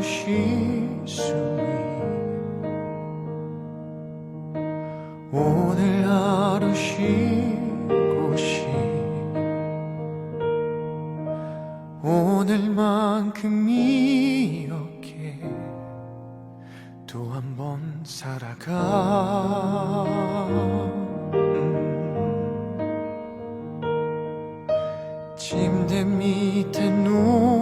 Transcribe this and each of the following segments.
주시소이 오늘 하루 쉬곳이 오늘만큼이었게 또 한 번 살아가. 음. 침대 밑에 누워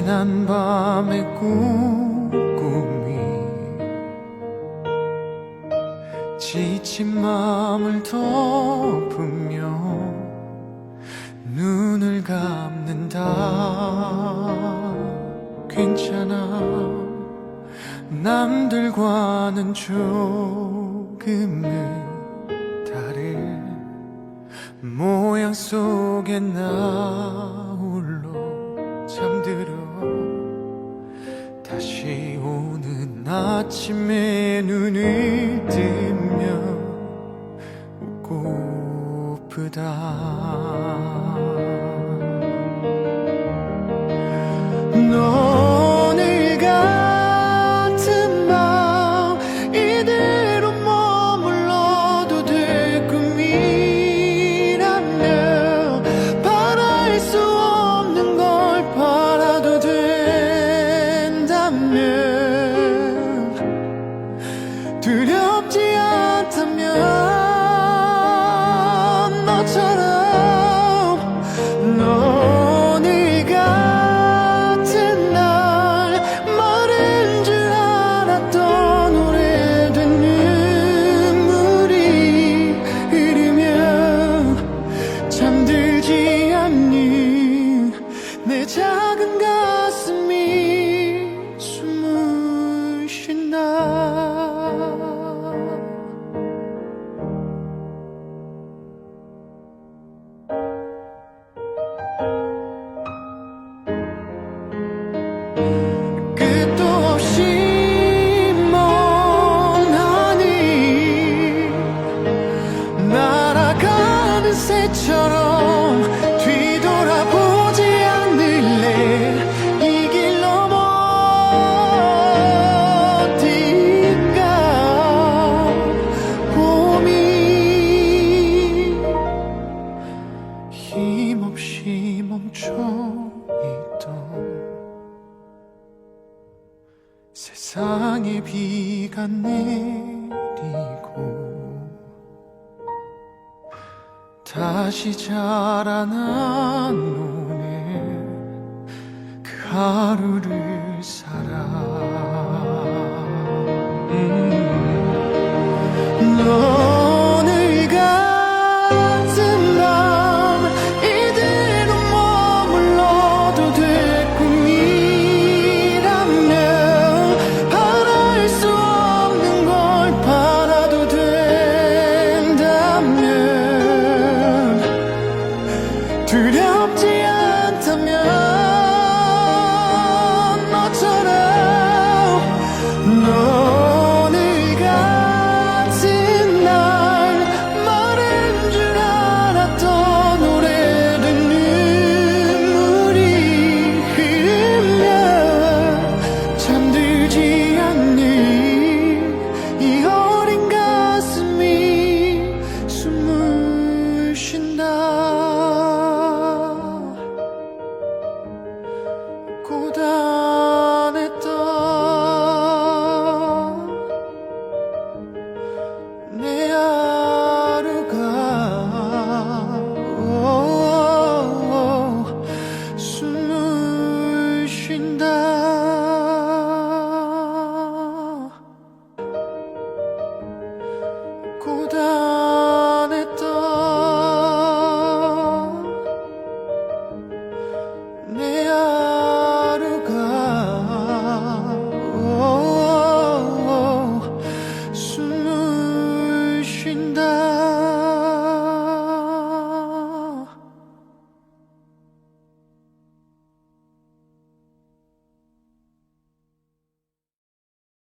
지난 밤의 꿈꾸미. 지친 마음을 덮으며 눈을 감는다. 괜찮아. 남들과는 조금은 다른 모양 속에 나 아침에 눈을 뜨면 웃고프다 새처럼 뒤돌아보지 않을래? 이길 넘어 어딘가? 봄이 힘없이 멈춰 있던 세상에 비가 내 다시 자라난 눈에 그 하루를 살아.